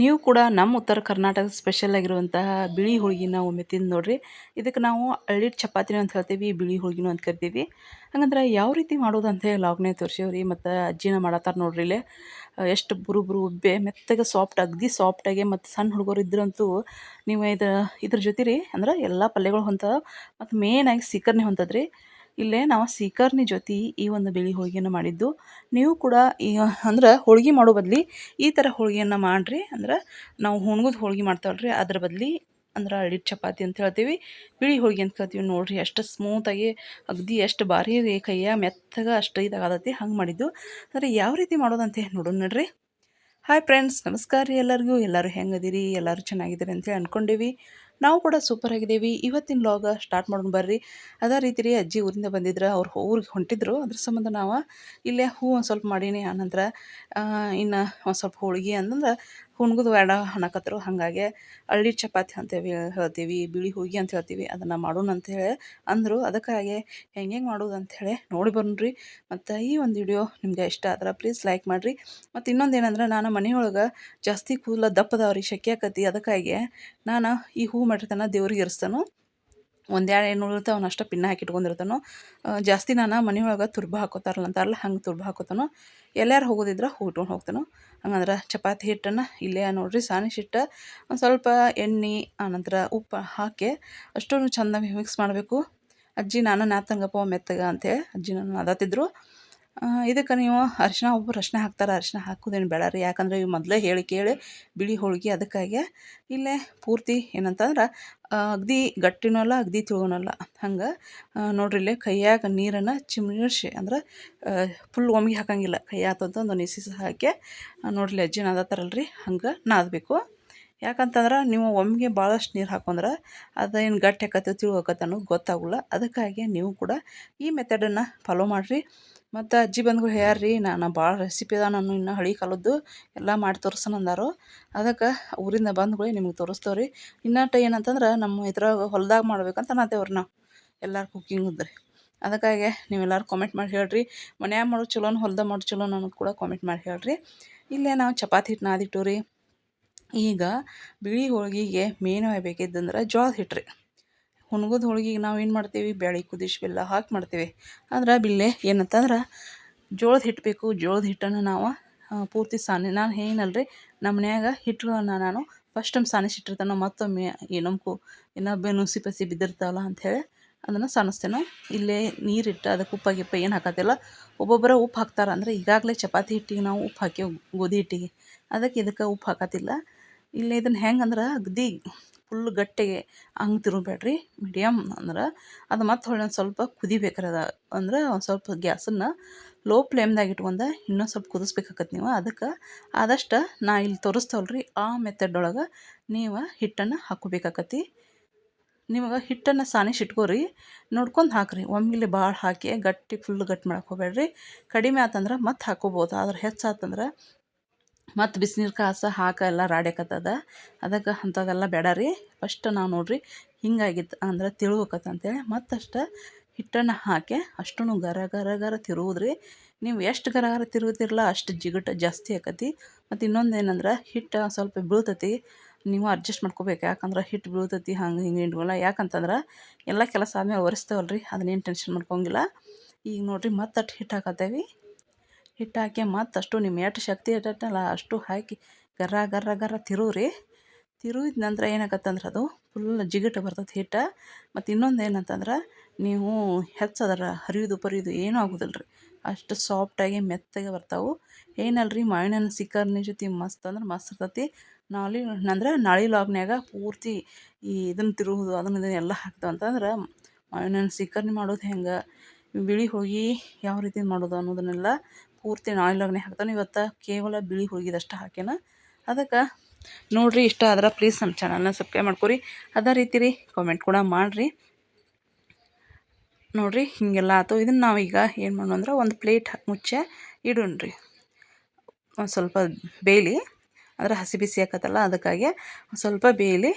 ನೀವು ಕೂಡ ನಮ್ಮ ಉತ್ತರ ಕರ್ನಾಟಕ ಸ್ಪೆಷಲ್ ಆಗಿರುವಂತಹ ಬಿಳಿ ಹೋಳಿಗೆನ ಒಮ್ಮೆ ತಿಂದು ನೋಡ್ರಿ. ಇದಕ್ಕೆ ನಾವು ಅಳ್ಳಿಟ್ಟು ಚಪಾತಿನೂ ಅಂತ ಹೇಳ್ತೀವಿ, ಬಿಳಿ ಹೋಳಿಗೆನೂ ಅಂತ ಕರಿತೀವಿ. ಹಂಗಂದ್ರೆ ಯಾವ ರೀತಿ ಮಾಡೋದು ಅಂತ ಹೇಳಿ ಲಾಗ್ನೇ ತೋರಿಸೇವ್ರಿ, ಮತ್ತು ಅಜ್ಜಿನ ಮಾಡತ್ತಾರ ನೋಡ್ರಿ ಇಲ್ಲೇ. ಎಷ್ಟು ಬುರು ಬುರು ಉಬ್ಬೆ, ಮೆತ್ತಗೆ ಸಾಫ್ಟ್ ಅಗದಿ ಸಾಫ್ಟಾಗೆ ಮತ್ತು ಸಣ್ಣ ಹುಡುಗರು ಇದ್ರಂತೂ ನೀವು ಇದು, ಇದ್ರ ಜೊತೆ ರೀ ಅಂದ್ರೆ ಎಲ್ಲ ಪಲ್ಯಗಳು ಹೊಂತವ. ಮತ್ತು ಮೇನಾಗಿ ಸೀಕರ್ಣಿ ಹೊಂತದ್ರಿ. ಇಲ್ಲೇ ನಾವು ಸೀಕರ್ನಿ ಜೊತೆ ಈ ಒಂದು ಬಿಳಿ ಹೋಳಿಗೆಯನ್ನು ಮಾಡಿದ್ದು. ನೀವು ಕೂಡ ಈ ಅಂದ್ರೆ ಹೋಳಿಗೆ ಮಾಡೋ ಬದಲಿ ಈ ಥರ ಹೋಳಿಗೆಯನ್ನು ಮಾಡಿರಿ. ಅಂದ್ರೆ ನಾವು ಹುಣ್ಗದ ಹೋಳಿಗೆ ಮಾಡ್ತಾವಲ್ರಿ ಅದ್ರ ಬದಲಿ ಅಂದ್ರೆ ಅಳ್ಳಿಟ್ಟು ಚಪಾತಿ ಅಂತ ಹೇಳ್ತೀವಿ. ಬಿಳಿ ಹೋಳಿಗೆ ಅಂತ ಕೇಳ್ತೀವಿ ನೋಡಿರಿ. ಎಷ್ಟು ಸ್ಮೂತಾಗಿ ಅಗದಿ ಎಷ್ಟು ಭಾರಿ ಕೈಯ ಮೆತ್ತಗೆ ಅಷ್ಟು ಇದಾಗತ್ತೆ. ಹಂಗೆ ಮಾಡಿದ್ದು. ಅಂದರೆ ಯಾವ ರೀತಿ ಮಾಡೋದಂತೆ ನೋಡೋಣ ನೋಡ್ರಿ. ಹಾಯ್ ಫ್ರೆಂಡ್ಸ್ ನಮಸ್ಕಾರ ರೀ ಎಲ್ಲರಿಗೂ. ಎಲ್ಲರೂ ಹೆಂಗದಿರಿ? ಎಲ್ಲರೂ ಚೆನ್ನಾಗಿದ್ದೀರಿ ಅಂತೇಳಿ ಅಂದ್ಕೊಂಡೇವಿ ನಾವು ಕೂಡ ಸೂಪರ್ ಆಗಿದ್ದೀವಿ. ಇವತ್ತಿನ ಲಾಗ ಸ್ಟಾರ್ಟ್ ಮಾಡೋಣ ಬರ್ರಿ. ಅದೇ ರೀತಿ ರೀ ಅಜ್ಜಿ ಊರಿಂದ ಬಂದಿದ್ರು, ಅವ್ರು ಊರಿಗೆ ಹೊಂಟಿದ್ರು. ಅದ್ರ ಸಂಬಂಧ ನಾವು ಇಲ್ಲೇ ಹೂ ಒಂದು ಸ್ವಲ್ಪ ಮಾಡೀನಿ. ಆನಂತರ ಇನ್ನು ಒಂದು ಸ್ವಲ್ಪ ಹೋಳ್ಗೆ ಅಂತಂದ್ರೆ ಹುಣ್ಗದ ಬೇಡ ಅನ್ನಕತ್ರು ಹಾಗಾಗಿ ಹಳ್ಳಿ ಚಪಾತಿ ಅಂತೇವಿ ಹೇಳ್ತೀವಿ, ಬಿಳಿ ಹೋಗಿ ಅಂತ ಹೇಳ್ತೀವಿ, ಅದನ್ನು ಮಾಡೋಣ ಅಂತೇಳಿ ಅಂದರು. ಅದಕ್ಕಾಗಿ ಹೆಂಗೆ ಹೆಂಗೆ ಮಾಡೋದು ಅಂಥೇಳಿ ನೋಡಿ ಬರ್ರಿ ಮತ್ತು ಈ ಒಂದು ವಿಡಿಯೋ ನಿಮ್ಗೆ ಇಷ್ಟ ಆದ್ರೆ ಪ್ಲೀಸ್ ಲೈಕ್ ಮಾಡಿರಿ. ಮತ್ತು ಇನ್ನೊಂದು ಏನಂದ್ರೆ ನಾನು ಮನೆಯೊಳಗೆ ಜಾಸ್ತಿ ಕೂದಲ ದಪ್ಪದವ್ರಿ ಶೆಕೆ ಆಕತಿ ಅದಕ್ಕಾಗಿ ನಾನು ಈ ಹೂ ಮಾಡಿರ್ತಾನೆ ದೇವ್ರಿಗೆ ಇರಿಸ್ತಾನು. ಒಂದು ಏನು ಏಳ್ನೂರು ಅಷ್ಟು ಪಿನ್ನ ಹಾಕಿ ಇಟ್ಕೊಂಡಿರ್ತಾನೋ. ಜಾಸ್ತಿ ನಾನು ಮನೆಯೊಳಗೆ ತುರ್ಬ ಹಾಕೋತಾರಲ್ಲ ಅಂತಾರಲ್ಲ ಹಂಗೆ ತುರ್ಬ ಹಾಕೋತಾನೋ. ಎಲ್ಲಾರು ಹೋಗೋದಿದ್ರೆ ಹೂಟ್ಕೊಂಡು ಹೋಗ್ತಾನೋ. ಹಂಗಂದ್ರೆ ಚಪಾತಿ ಹಿಟ್ಟನ್ನು ಇಲ್ಲೇ ನೋಡಿರಿ, ಸಾನಿಶ್ ಹಿಟ್ಟು. ಒಂದು ಸ್ವಲ್ಪ ಎಣ್ಣೆ ಆನಂತರ ಉಪ್ಪು ಹಾಕಿ ಅಷ್ಟೂ ಚೆಂದ ಮಿಕ್ಸ್ ಮಾಡಬೇಕು. ಅಜ್ಜಿ, ನಾನು ನಾತಂಗಪ್ಪ ಮೆತ್ತಗೆ ಅಂತೇಳಿ ಅಜ್ಜಿ ನಾನು ಅದತ್ತಿದ್ರು ಇದಕ್ಕೆ ನೀವು ಅರಿಶಿನ ಒಬ್ಬರು ಅರಿಶಿನ ಹಾಕ್ತಾರೆ, ಅರಿಶಿನ ಹಾಕೋದೇನು ಬೇಡ ರೀ. ಯಾಕಂದ್ರೆ ಇವು ಮೊದಲೇ ಹೇಳಿ ಕೇಳಿ ಬಿಳಿ ಹೋಳಿಗೆ ಅದಕ್ಕಾಗೆ ಇಲ್ಲೇ ಪೂರ್ತಿ ಏನಂತಂದ್ರೆ ಅಗ್ದಿ ಗಟ್ಟಿನೂ ಅಲ್ಲ ಅಗದಿ ತಿಳುವನಲ್ಲ ಹಂಗೆ ನೋಡ್ರಿ ಇಲ್ಲೇ ಕೈಯಾಗ ನೀರನ್ನು ಚಿಮ್ನಿಸಿ ಅಂದ್ರೆ ಫುಲ್ ಒಮ್ಗೆ ಹಾಕಂಗಿಲ್ಲ. ಕೈ ಆತಂತ ಒಂದು ನಿಸಿಸಿ ಹಾಕಿ ನೋಡ್ರಿ ಅಜ್ಜಿ ನಾದತ್ತಾರಲ್ಲ ರೀ ಹಂಗೆ ನಾದಬೇಕು. ಯಾಕಂತಂದ್ರೆ ನೀವು ಒಮ್ಮೆಗೆ ಭಾಳಷ್ಟು ನೀರು ಹಾಕೊಂಡ್ರೆ ಅದೇನು ಗಟ್ಟಿ ಹಾಕತ್ತೆ ತಿಳು ಅನ್ನೋದು ಗೊತ್ತಾಗಲ್ಲ. ಅದಕ್ಕಾಗಿ ನೀವು ಕೂಡ ಈ ಮೆಥಡನ್ನು ಫಾಲೋ ಮಾಡಿರಿ. ಮತ್ತು ಅಜ್ಜಿ ಬಂದ್ಗಳು ಹೇಳ್ರಿ ನಾನು ಭಾಳ ರೆಸಿಪಿ ಅದ ನಾನು ಇನ್ನೂ ಹಳೆ ಕಾಲದ್ದು, ಎಲ್ಲ ಮಾಡಿ ತೋರ್ಸೋಣ ಅಂದಾರು. ಅದಕ್ಕೆ ಊರಿಂದ ಬಂದ್ಗಳು ನಿಮ್ಗೆ ತೋರಿಸ್ತೇವೆ ರೀ ಇನ್ನೊಟ್ಟು ಏನಂತಂದ್ರೆ ನಮ್ಮ ಇದ್ರಾಗ ಹೊಲ್ದಾಗ ಮಾಡ್ಬೇಕಂತ ಅನ್ನತ್ತೇವ್ರಿ ನಾವು. ಎಲ್ಲರೂ ಕುಕ್ಕಿಂಗ್ ರೀ ಅದಕ್ಕಾಗಿ ನೀವೆಲ್ಲರೂ ಕಾಮೆಂಟ್ ಮಾಡಿ ಹೇಳ್ರಿ. ಮನ್ಯಾಗ ಮಾಡೋದು ಚಲೋನ, ಹೊಲ್ದಾಗ ಮಾಡೋದು ಚಲೋನ ಅನ್ನೋದು ಕೂಡ ಕಾಮೆಂಟ್ ಮಾಡಿ ಹೇಳ್ರಿ. ಇಲ್ಲೇ ನಾವು ಚಪಾತಿ ಹಿಟ್ಟು ನಾದಿಟ್ಟು ರೀ ಈಗ ಬಿಳಿ ಹೋಳಿಗೆಗೆ ಮೇನ್ ಬೇಕಿದ್ದಂದ್ರೆ ಜೋಳದ ಹಿಟ್ಟು ರೀ ಹುಣ್ಗದ ಹೋಳ್ಗೆಗೆ ನಾವು ಏನು ಮಾಡ್ತೀವಿ? ಬ್ಯಾಳಿ ಕುದಿಸಿ ಬೆಲ್ಲ ಹಾಕಿ ಮಾಡ್ತೀವಿ. ಆದ್ರೆ ಬಿಲ್ಲೆ ಏನಂತಂದ್ರೆ ಜೋಳದ ಹಿಟ್ಟು ಬೇಕು. ಜೋಳದ ಹಿಟ್ಟನ್ನು ನಾವು ಪೂರ್ತಿ ಸಾನೆ, ನಾನು ಏನಲ್ರಿ ನಮ್ಮ ಮನ್ಯಾಗ ಹಿಟ್ಟುಗಳನ್ನು ನಾನು ಫಸ್ಟ್ ಟೈಮ್ ಸಾನಿಸಿಟ್ಟಿರ್ತಾನೆ ಮತ್ತೊಮ್ಮೆ ಏನಂಕು ಇನ್ನೊಬ್ಬ ನುಸಿ ಪಸಿ ಬಿದ್ದಿರ್ತಾವಲ್ಲ ಅಂಥೇಳಿ ಅದನ್ನು ಸಾನಿಸ್ತೇನೆ. ಇಲ್ಲೇ ನೀರಿಟ್ಟು ಅದಕ್ಕೆ ಉಪ್ಪ, ಗಿಪ್ಪ ಏನು ಹಾಕತ್ತಿಲ್ಲ. ಒಬ್ಬೊಬ್ಬರ ಉಪ್ಪು ಹಾಕ್ತಾರೆ. ಅಂದರೆ ಈಗಾಗಲೇ ಚಪಾತಿ ಹಿಟ್ಟಿಗೆ ನಾವು ಉಪ್ಪು ಹಾಕಿ ಗೋಧಿ ಹಿಟ್ಟಿಗೆ. ಅದಕ್ಕೆ ಇದಕ್ಕೆ ಉಪ್ಪು ಹಾಕತ್ತಿಲ್ಲ. ಇಲ್ಲಿ ಇದನ್ನು ಹೆಂಗೆ ಅಂದ್ರೆ ಅಗದಿ ಫುಲ್ ಗಟ್ಟಿಗೆ ಹಂಗೆ ತಿರುಗಬೇಡ್ರಿ ಮೀಡಿಯಮ್ ಅಂದ್ರೆ ಅದು ಮತ್ತೆ ಹೊಳ್ಳಿ ಸ್ವಲ್ಪ ಕುದಿಬೇಕ್ರಿ ಅದು. ಅಂದ್ರೆ ಒಂದು ಸ್ವಲ್ಪ ಗ್ಯಾಸನ್ನು ಲೋ ಫ್ಲೇಮ್ದಾಗ ಇಟ್ಕೊಂಡು ಇನ್ನೊಂದು ಸ್ವಲ್ಪ ಕುದಿಸ್ಬೇಕಾಗತ್ತೆ ನೀವು. ಅದಕ್ಕೆ ಆದಷ್ಟು ನಾ ಇಲ್ಲಿ ತೋರಿಸ್ತವಲ್ರಿ ಆ ಮೆಥಡ್ ಒಳಗೆ ನೀವು ಹಿಟ್ಟನ್ನು ಹಾಕ್ಕೋಬೇಕಾಕತಿ ನಿಮಗೆ ಹಿಟ್ಟನ್ನು ಸಾನಿಸಿ ಇಟ್ಕೋರಿ, ನೋಡ್ಕೊಂಡು ಹಾಕಿರಿ. ಒಮ್ಮಿಲಿ ಭಾಳ ಹಾಕಿ ಗಟ್ಟಿ ಫುಲ್ ಗಟ್ಟಿ ಮಾಡಕ್ಕೆ ಹೋಗ್ಬೇಡ್ರಿ. ಕಡಿಮೆ ಆತಂದ್ರೆ ಮತ್ತೆ ಹಾಕೋಬೋದು ಆದ್ರೆ ಹೆಚ್ಚಾತಂದ್ರೆ ಮತ್ತು ಬಿಸಿನೀರು ಕಾಸ ಹಾಕ ಎಲ್ಲ ರಾಡ್ಯಾಕತ್ತದ. ಅದಕ್ಕೆ ಅಂಥದ್ದೆಲ್ಲ ಬೇಡ ರೀ. ಫಸ್ಟ್ ನಾವು ನೋಡಿರಿ ಹಿಂಗಾಗಿತ್ತು ಅಂದ್ರೆ ತಿಳುವಕತ್ತಂತೇಳಿ ಮತ್ತಷ್ಟು ಹಿಟ್ಟನ್ನು ಹಾಕಿ ಅಷ್ಟೂ ಗರ ಗರ ಗರ ತಿರುವುದ್ರಿ. ನೀವು ಎಷ್ಟು ಗರ ಗರ ತಿರುಗುತ್ತಿರಲ್ಲ ಅಷ್ಟು ಜಿಗಟ ಜಾಸ್ತಿ ಆಕತಿ. ಮತ್ತು ಇನ್ನೊಂದು ಏನಂದ್ರೆ ಹಿಟ್ಟು ಸ್ವಲ್ಪ ಬೀಳ್ತತಿ. ನೀವು ಅಡ್ಜಸ್ಟ್ ಮಾಡ್ಕೋಬೇಕು. ಯಾಕಂದ್ರೆ ಹಿಟ್ಟು ಬೀಳ್ತತಿ, ಹಂಗೆ ಹಿಂಗೆ ಇಟ್ಕೊಲ್ಲ ಯಾಕಂತಂದ್ರೆ ಎಲ್ಲ ಕೆಲಸ ಆದಮೇಲೆ ಒರೆಸ್ತೇವಲ್ಲ ರೀ ಅದನ್ನೇನು ಟೆನ್ಷನ್ ಮಾಡ್ಕೊಂಗಿಲ್ಲ. ಈಗ ನೋಡಿರಿ ಮತ್ತಷ್ಟು ಹಿಟ್ಟು ಹಾಕತ್ತೇವಿ. ಹಿಟ್ಟು ಹಾಕಿ ಮತ್ತು ಅಷ್ಟು ನಿಮ್ಮ ಎಷ್ಟು ಶಕ್ತಿ ಇರ್ತೈತಲ್ಲ, ಅಷ್ಟು ಹಾಕಿ ಗರ ಗರ ಗರ ತಿರುವ್ರಿ. ತಿರುವಿದ ನಂತರ ಏನಾಗತ್ತಂದ್ರೆ ಅದು ಫುಲ್ ಜಿಗಟು ಬರ್ತೈತೆ ಹಿಟ್ಟು. ಮತ್ತು ಇನ್ನೊಂದು ಏನಂತಂದ್ರೆ ನೀವು ಹೆಚ್ಚದರ, ಹರಿಯೋದು ಪರಿಯೋದು ಏನೂ ಆಗೋದಿಲ್ಲ ರೀ ಅಷ್ಟು ಸಾಫ್ಟಾಗಿ ಮೆತ್ತಗೆ ಬರ್ತಾವೆ. ಏನಲ್ಲ ರೀ ಮಾವಿನ ಹಣ್ಣು ಸಿಕ್ಕರ್ನಿ ಜೊತೆ ಮಸ್ತ್ ಅಂದ್ರೆ ಮಸ್ತ್ ಇರ್ತೈತಿ. ನಾಳಿ ಅಂದ್ರೆ ನಾಳಿ ಲಾಗ್ನ್ಯಾಗ ಪೂರ್ತಿ ಈ ಇದನ್ನು ತಿರುವುದು ಅದನ್ನು ಇದನ್ನು ಎಲ್ಲ ಹಾಕ್ತೇವೆ ಅಂತಂದ್ರೆ ಮಾವಿನ ಹಣ್ಣು ಮಾಡೋದು ಹೆಂಗೆ? ಬಿಳಿ ಹೋಗಿ ಯಾವ ರೀತಿ ಮಾಡೋದು ಅನ್ನೋದನ್ನೆಲ್ಲ ಪೂರ್ತಿ ನಾಳೆಲಾಗ್ನೆ ಹಾಕ್ತಾನೆ. ಇವತ್ತು ಕೇವಲ ಬಿಳಿ ಹೋಳಿಗೆದಷ್ಟು ಹಾಕ್ಯಾನ. ಅದಕ್ಕೆ ನೋಡಿರಿ ಇಷ್ಟ ಆದ್ರೆ ಪ್ಲೀಸ್ ನಮ್ಮ ಚಾನಲ್ನ ಸಬ್ಸ್ಕ್ರೈಬ್ ಮಾಡ್ಕೊರಿ. ಅದೇ ರೀತಿ ರೀ ಕಾಮೆಂಟ್ ಕೂಡ ಮಾಡಿರಿ. ನೋಡಿರಿ ಹೀಗೆಲ್ಲ ಆಯ್ತು ಇದನ್ನು ನಾವೀಗ ಏನು ಮಾಡೋಣ ಅಂದ್ರೆ ಒಂದು ಪ್ಲೇಟ್ ಮುಚ್ಚೆ ಇಡೋಣ್ರಿ ಒಂದು ಸ್ವಲ್ಪ ಬೇಯಲಿ ಅಂದರೆ ಹಸಿ ಬಿಸಿ ಹಾಕತ್ತಲ್ಲ ಅದಕ್ಕಾಗಿ ಒಂದು ಸ್ವಲ್ಪ ಬೇಯಲಿ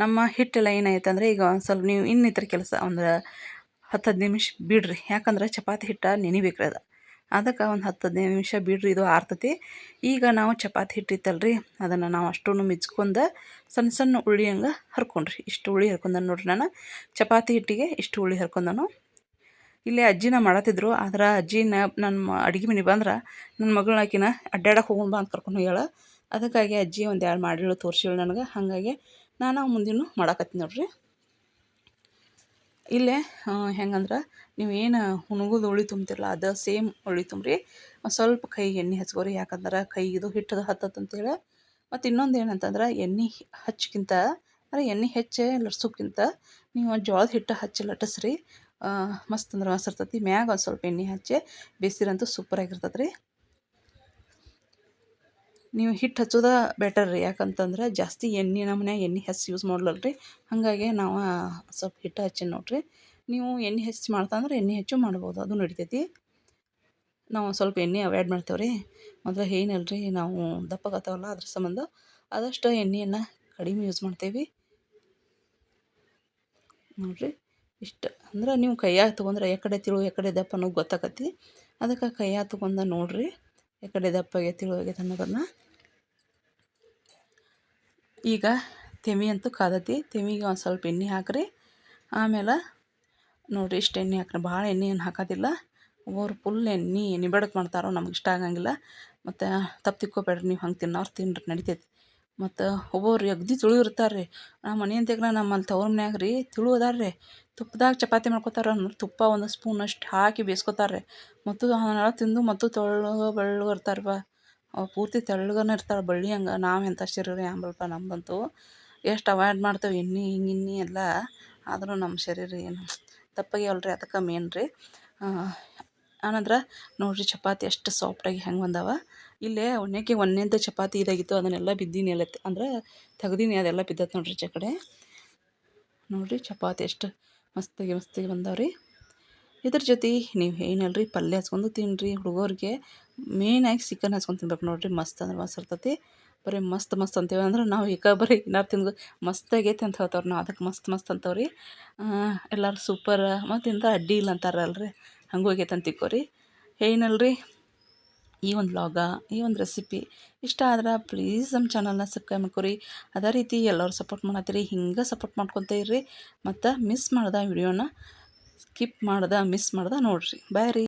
ನಮ್ಮ ಹಿಟ್ಟೆಲ್ಲ ಏನಾಯ್ತು ಅಂದರೆ ಈಗ ಒಂದು ಸ್ವಲ್ಪ ನೀವು ಇನ್ನಿತರ ಕೆಲಸ ಅಂದ್ರೆ ಹತ್ತು ಹದಿನೈದು ನಿಮಿಷ ಬಿಡಿರಿ. ಯಾಕಂದ್ರೆ ಚಪಾತಿ ಹಿಟ್ಟು ನೆನಿಬೇಕ್ರಿ ಅದು. ಅದಕ್ಕೆ ಒಂದು ಹತ್ತು ಹದಿನೈದು ನಿಮಿಷ ಬಿಡ್ರಿ, ಇದು ಆರ್ತತಿ. ಈಗ ನಾವು ಚಪಾತಿ ಹಿಟ್ಟಿತ್ತಲ್ರಿ, ಅದನ್ನು ನಾವು ಅಷ್ಟೂ ಮಿಚ್ಕೊಂಡು ಸಣ್ಣ ಸಣ್ಣ ಉಳ್ಳಿ ಹಂಗೆ ಹರ್ಕೊಂಡ್ರಿ. ಇಷ್ಟು ಹುಳಿ ಹರ್ಕೊಂಡ ನೋಡ್ರಿ ನಾನು. ಚಪಾತಿ ಹಿಟ್ಟಿಗೆ ಇಷ್ಟು ಹುಳಿ ಹರ್ಕೊಂಡನು. ಇಲ್ಲೇ ಅಜ್ಜಿನ ಮಾಡತ್ತಿದ್ರು, ಆದ್ರೆ ಅಜ್ಜಿನ ನನ್ನ ಅಡುಗೆ ಮನೆ ಬಂದ್ರೆ ನನ್ನ ಮಗಳನ್ನ ಆಕಿನ ಅಡ್ಡಾಡಕ್ಕೆ ಹೋಗೋಣ ಅಂತ ಕರ್ಕೊಂಡು ಹೋಗ್ಯಾಳ. ಅದಕ್ಕಾಗಿ ಅಜ್ಜಿ ಒಂದು ಎರಡು ಮಾಡಿಳು ತೋರಿಸಿಳು ನನಗೆ. ಹಾಗಾಗಿ ನಾನು ಮುಂದಿನ ಮಾಡಾಕತ್ತೀನಿ ನೋಡ್ರಿ. ಇಲ್ಲೇ ಹೆಂಗಂದ್ರೆ ನೀವು ಏನು ಹುಣಗುದು ಉಳಿ ತುಂಬ್ತಿರಲ್ಲ ಅದು ಸೇಮ್ ಉಳಿ ತುಂಬ್ರಿ. ಸ್ವಲ್ಪ ಕೈಗೆ ಎಣ್ಣೆ ಹಚ್ಕೋರಿ, ಯಾಕಂದ್ರೆ ಕೈಗಿದು ಹಿಟ್ಟದು ಹತ್ತತ್ತು ಅಂತೇಳಿ. ಮತ್ತು ಇನ್ನೊಂದು ಏನಂತಂದ್ರೆ ಎಣ್ಣೆ ಹಚ್ಚಕ್ಕಿಂತ ಅಂದರೆ ಎಣ್ಣೆ ಹೆಚ್ಚೆ ಲಟ್ಸೋಕ್ಕಿಂತ ನೀವು ಜೋಳದ ಹಿಟ್ಟು ಹಚ್ಚಿ ಲಟ್ಟಿಸ್ರಿ ಮಸ್ತ್ ಅಂದ್ರೆ ಮಸ್ತ್ ಇರ್ತೈತಿ. ಮ್ಯಾಗ ಒಂದು ಸ್ವಲ್ಪ ಎಣ್ಣೆ ಹಚ್ಚಿ ಬೇಯಿಸಿರಂತೂ ಸೂಪರಾಗಿರ್ತದೆ ರೀ ನೀವು ಹಿಟ್ಟು ಹಚ್ಚೋದ ಬೆಟರ್ ರೀ. ಯಾಕಂತಂದ್ರೆ ಜಾಸ್ತಿ ಎಣ್ಣೆ, ನಮ್ಮ ಎಣ್ಣೆ ಹಚ್ಚಿ ಯೂಸ್ ಮಾಡಲಲ್ಲ ರೀ ಹಾಗಾಗಿ ನಾವು ಸ್ವಲ್ಪ ಹಿಟ್ಟು ಹಚ್ಚಿ ನೋಡಿರಿ. ನೀವು ಎಣ್ಣೆ ಹೆಚ್ಚು ಮಾಡ್ತಂದ್ರೆ ಎಣ್ಣೆ ಹೆಚ್ಚು ಮಾಡ್ಬೋದು. ಅದು ನಡಿತೈತಿ. ನಾವು ಸ್ವಲ್ಪ ಎಣ್ಣೆ ಅವಾಯ್ಡ್ ಮಾಡ್ತೇವೆ ರೀ ಮೊದಲು ಏನಲ್ಲ ರೀ ನಾವು ದಪ್ಪಗತ್ತವಲ್ಲ ಅದ್ರ ಸಂಬಂಧ. ಆದಷ್ಟು ಎಣ್ಣೆಯನ್ನು ಕಡಿಮೆ ಯೂಸ್ ಮಾಡ್ತೇವೆ. ನೋಡಿರಿ. ಇಷ್ಟು. ಅಂದ್ರೆ ನೀವು ಕೈಯಾಗ ತೊಗೊಂಡ್ರೆ ಯಾಕಡೆ ತಿಳು ಯಾಕಡೆ ದಪ್ಪನೂ ಗೊತ್ತಾಗತ್ತೆ ಅದಕ್ಕೆ ಕೈಯಾಗ ತೊಗೊಂಡು ನೋಡಿರಿ. ಯಾಕಡೆ ದಪ್ಪ ಆಗೈತೆ ತಿಳು ಆಗೈತೆ ಅನ್ನೋದನ್ನು ಈಗ ತೆಮಿ ಅಂತೂ ಕಾದತಿ. ತೆಮಿಗೆ ಒಂದು ಸ್ವಲ್ಪ ಎಣ್ಣೆ ಹಾಕ್ರಿ. ಆಮೇಲೆ ನೋಡಿರಿ ಇಷ್ಟು ಎಣ್ಣೆ ಹಾಕ್ರಿ. ಭಾಳ ಎಣ್ಣೆ ಏನು ಹಾಕೋದಿಲ್ಲ. ಒಬ್ಬರು ಫುಲ್ ಎಣ್ಣೆ ಎಣ್ಣೆ ಬಡಕ್ಕೆ ಮಾಡ್ತಾರೋ ನಮ್ಗೆ ಇಷ್ಟ ಆಗಂಗಿಲ್ಲ. ಮತ್ತು ತಪ್ಪು ತಿಕ್ಕೋಬೇಡ್ರಿ, ನೀವು ಹಂಗೆ ತಿನ್ನೋರು ತಿನ್ನಿರಿ ನಡಿತೈತಿ. ಮತ್ತು ಒಬ್ಬೊಬ್ರು ಅಗ್ದಿ ತುಳು ಇರ್ತಾರೆ ರೀ ನಮ್ಮ ಮನೆ ಅಂತ್ಯಾಗ ನಮ್ಮಲ್ಲಿ ತವ್ರ ಮನ್ಯಾಗ ರೀ ತುಳು ಅದಾರ ರೀ ತುಪ್ಪದಾಗ ಚಪಾತಿ ಮಾಡ್ಕೊತಾರೆ ಅಂದ್ರೆ ತುಪ್ಪ ಒಂದು ಸ್ಪೂನ್ ಅಷ್ಟು ಹಾಕಿ ಬೇಯಿಸ್ಕೊತಾರೆ ರೀ ಮತ್ತು ಅವನ್ನೆಲ್ಲ ತಿಂದು ಮತ್ತು ತೆಳ್ಳಗೆ ಬೆಳ್ಳಗೆ ಇರ್ತಾರೆ ಬಾ ಪೂರ್ತಿ ತೆಳ್ಳಗನ ಇರ್ತಾರೆ ಬಳ್ಳಿ ಹಂಗೆ. ನಾವು ಎಂಥ ಶರೀರ ಆಂಬಲ್ಪ ನಮ್ಮದಂತೂ ಎಷ್ಟು ಅವಾಯ್ಡ್ ಮಾಡ್ತೇವೆ ಎಣ್ಣೆ ಇನ್ನಿ ಎಲ್ಲ. ಆದರೂ ನಮ್ಮ ಶರೀರ ಏನು ತಪ್ಪಾಗಿ ಅಲ್ರಿ ಅದಕ್ಕೆ ಮೇನ್ ರೀ. ಆನಂತರ ನೋಡಿರಿ ಚಪಾತಿ ಎಷ್ಟು ಸಾಫ್ಟಾಗಿ ಹೆಂಗೆ ಬಂದಾವ. ಇಲ್ಲೇ ಒಣಕ್ಕೆ ಒಂದೇಂತ ಚಪಾತಿ ಇದಾಗಿತ್ತು, ಅದನ್ನೆಲ್ಲ ಬಿದ್ದೀನಿ ಎಲ್ಲ ಅಂದ್ರೆ ತೆಗ್ದೀನಿ ಅದೆಲ್ಲ ಬಿದ್ದತ್ತೆ ನೋಡಿರಿ ಈಚೆ ಕಡೆ. ನೋಡಿರಿ ಚಪಾತಿ ಎಷ್ಟು ಮಸ್ತಾಗಿ ಮಸ್ತಾಗಿ ಬಂದಾವ್ರಿ. ಇದ್ರ ಜೊತೆ ನೀವು ಏನಲ್ರಿ, ಪಲ್ಯ ಹಚ್ಕೊಂಡು ತಿನ್ನಿರಿ ಹುಡುಗರಿಗೆ ಮೇಯ್ನಾಗಿ ಚಿಕನ್ ಹಚ್ಕೊಂಡು ತಿನ್ಬೇಕು ನೋಡಿರಿ, ಮಸ್ತ್ ಅಂದ್ರೆ ಮಸ್ತ್ ಇರ್ತೈತಿ. ಬರೀ ಮಸ್ತ್ ಮಸ್ತ್ ಅಂತೇವೆ ಅಂದ್ರೆ ನಾವು ಈಗ ಬರೀ ಏನಾರು ತಿಂದು ಮಸ್ತ್ ಆಗೈತೆ ಅಂತ ಹೇಳ್ತಾವ್ರಿ ನಾವು ಅದಕ್ಕೆ ಮಸ್ತ್ ಮಸ್ತ್ ಅಂತವ್ರಿ. ಎಲ್ಲರೂ ಸೂಪರ್ ಮತ್ತು ಇಂಥ ಅಡ್ಡಿ ಇಲ್ಲ ಅಂತಾರಲ್ರಿ. ಹಂಗೆ ಅಂತ ತಿಕ್ಕೋರಿ ಏನಲ್ಲ ರೀ ಈ ಒಂದು ಲಾಗ ಈ ಒಂದು ರೆಸಿಪಿ ಇಷ್ಟ ಆದ್ರೆ ಪ್ಲೀಸ್ ನಮ್ಮ ಚಾನಲ್ನ ಸಬ್ಸ್ಕ್ರೈಬ್ ಮಾಡ್ಕೊರಿ. ಅದೇ ರೀತಿ ಎಲ್ಲರೂ ಸಪೋರ್ಟ್ ಮಾಡತ್ತೀರಿ, ಹಿಂಗೆ ಸಪೋರ್ಟ್ ಮಾಡ್ಕೊತ ಇರ್ರಿ. ಮತ್ತು ಮಿಸ್ ಮಾಡ್ದೆ ವಿಡಿಯೋನ ಸ್ಕಿಪ್ ಮಾಡ್ದೆ ಮಿಸ್ ಮಾಡ್ದೆ ನೋಡಿರಿ. ಬಾಯ್ ರೀ.